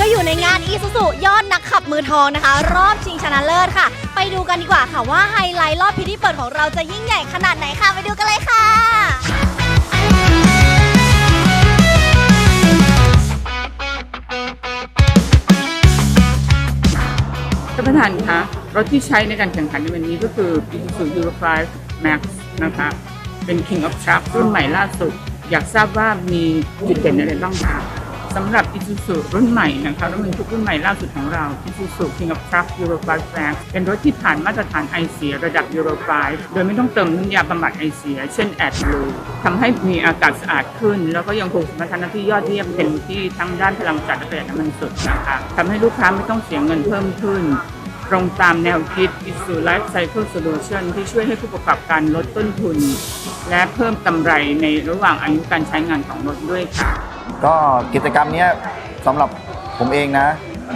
ก็อยู่ในงานอีซูซูย้อนนักขับมือทองนะคะ รอบชิงชนะเลิศค่ะ ไปดูกันดีกว่าค่ะว่าไฮไลท์รอบพิธีเปิดของเราจะยิ่งใหญ่ขนาดไหนค่ะไปดูกันเลยค่ะ ท่านประธานคะรถที่ใช้ในการแข่งขันในวันนี้ก็คือ Isuzu Euro 5 Max นะคะ เป็น King of Truck รุ่นใหม่ล่าสุด อยากทราบว่ามีจุดเด่นอะไรบ้างคะ สำหรับ Isuzu รุ่นใหม่นะคะรถบรรทุกรุ่นใหม่ล่าสุดของเรา Isuzu King of Truck Euro 5 Max เป็นรถที่ผ่านมาตรฐานไอเสียระดับ Euro 5โดยไม่ต้องเติมน้ำยาบำบัดไอเสีย เช่น AdBlue ทำให้มีอากาศสะอาดขึ้น แล้วก็ยังคงสมรรถนะที่ยอดเยี่ยมเป็นที่ทั้งด้านพลังจัดและประหยัดน้ำมันสดนะคะทำให้ลูกค้าไม่ต้องเสียเงินเพิ่มขึ้นตรงตามแนวคิด Isuzu Life Cycle Solution ที่ช่วยให้ผู้ประกอบการลดต้นทุน และเพิ่มกำไรในระหว่างอายุการใช้งานของรถด้วยค่ะ ก็กิจกรรมเนี้ยสำหรับผมเองนะ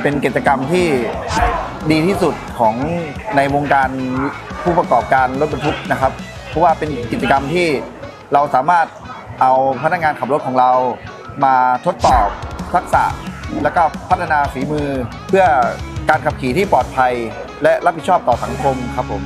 เป็นกิจกรรมที่ดีที่สุดของในวงการผู้ประกอบการรถบรรทุกนะครับ เพราะว่าเป็นกิจกรรมที่เราสามารถเอาพนักงานขับรถของเรามาทดสอบทักษะ แล้วก็พัฒนาฝีมือเพื่อการขับขี่ที่ปลอดภัย และรับผิดชอบต่อสังคมครับผม